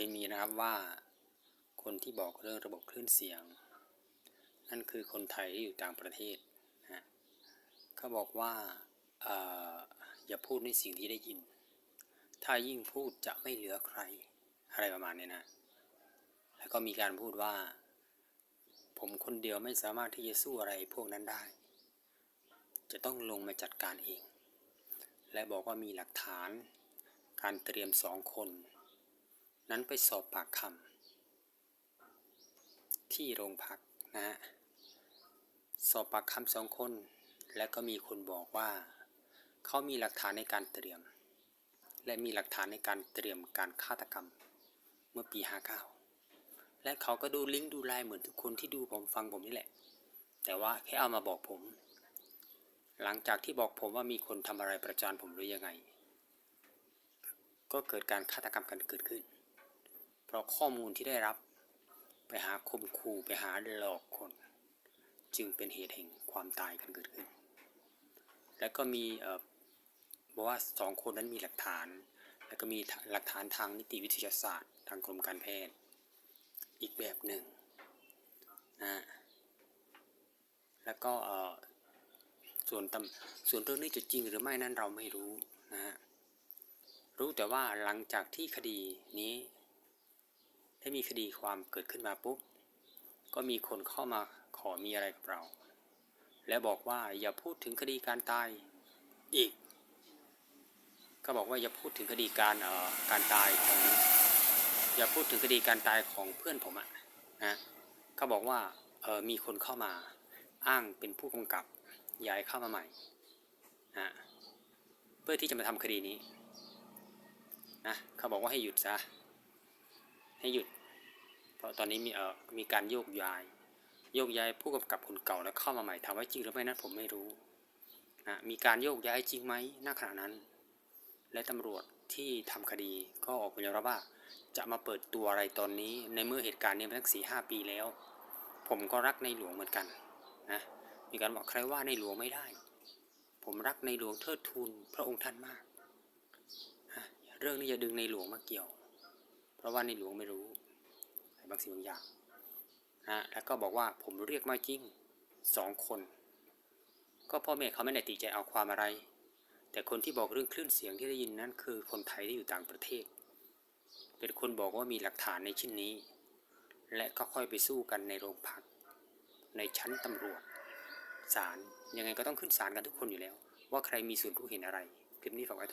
ยมีนะครับว่าคนที่บอกเรื่องระบบคลื่นเสียง นั่นคือคนไทยที่อยู่ต่างประเทศนะเขาบอกว่าออย่าพูดในสิ่งที่ได้ยิน ถ้ายิ่งพูดจะไม่เหลือใครอะไรประมาณนี้นะ แล้วก็มีการพูดว่า ผมคนเดียวไม่สามารถที่จะสู้อะไรพวกนั้นได้ จะต้องลงมาจัดการเอง และบอกว่ามีหลักฐานการเตรียมสองคน นั้นไปสอบปากคำที่โรงพักนะฮะสอบปากคำสองคน และก็มีคนบอกว่า เขามีหลักฐานในการเตรียม และมีหลักฐานในการเตรียมการฆาตกรรมเมื่อปี 59 และเขาก็ดูลิงก์ดูไลน์เหมือนทุกคนที่ดูผมฟังผมนี่แหละ แต่ว่าแค่เอามาบอกผม หลังจากที่บอกผมว่ามีคนทำอะไรประจานผมหรือยังไง ก็เกิดการฆาตกรรมกันเกิดขึ้น ราะข้อมูลที่ได้รับ ไปหาคมขู่ไปหาหลอกคน จึงเป็นเหตุแห่งความตายกันเกิดขึ้น และก็มีบอกว่าสองคนนั้นมีหลักฐาน แล้วก็มีหลักฐานทางนิติวิทยาศาสตร์ ทางกรมการแพทย์ อีกแบบหนึ่งนะฮะแล้วก็ส่วนตำส่วนเรื่องนี้จะจริงหรือไม่นั้นเราไม่รู้นะฮะรู้แต่ว่าหลังจากที่คดีนี้ ได้มีคดีความเกิดขึ้นมาปุ๊บ ก็มีคนเข้ามาขอมีอะไรกับเรา และบอกว่าอย่าพูดถึงคดีการตายอีก ก็บอกว่าอย่าพูดถึงคดีการเอ่อการตายของอย่าพูดถึงคดีการตายของเพื่อนผมอะนะเขาบอกว่าเออมีคนเข้ามาอ้างเป็นผู้กำกับย้ายเข้ามาใหม่นะเพื่อที่จะมาทำคดีนี้นะเขาบอกว่าให้หยุดซะ ให้หยุด เพราะตอนนี้มีเอ่อมีการโยกย้าย โยกย้ายผู้กำกับคนเก่าแล้วเข้ามาใหม่ถามว่าจริงหรือไม่นั้นผมไม่รู้นะมีการโยกย้ายจริงไหมณขณะนั้น และตำรวจที่ทำคดีก็ออกมายอมรับว่า จะมาเปิดตัวอะไรตอนนี้ในเมื่อเหตุการณ์นี้มาตั้งสี่ห้าปีแล้ว ผมก็รักในหลวงเหมือนกันนะมีการบอกใครว่าในหลวงไม่ได้ ผมรักในหลวงเทิดทูนพระองค์ท่านมาก เรื่องนี้อย่าดึงในหลวงมาเกี่ยว ราะว่าในหลวงไม่รู้บางสิ่งบางอย่างนะแล้วก็บอกว่าผมเรียกมาจริงสองคน ก็พ่อแม่เขาไม่ได้ติใจเอาความอะไร แต่คนที่บอกเรื่องคลื่นเสียงที่ได้ยินนั้นคือคนไทยที่อยู่ต่างประเทศ เป็นคนบอกว่ามีหลักฐานในชิ้นนี้ และก็ค่อยไปสู้กันในโรงพัก ในชั้นตำรวจศาลยังไงก็ต้องขึ้นศาลกันทุกคนอยู่แล้ว ว่าใครมีส่วนรู้เห็นอะไรคลิปนี้ฝากไว้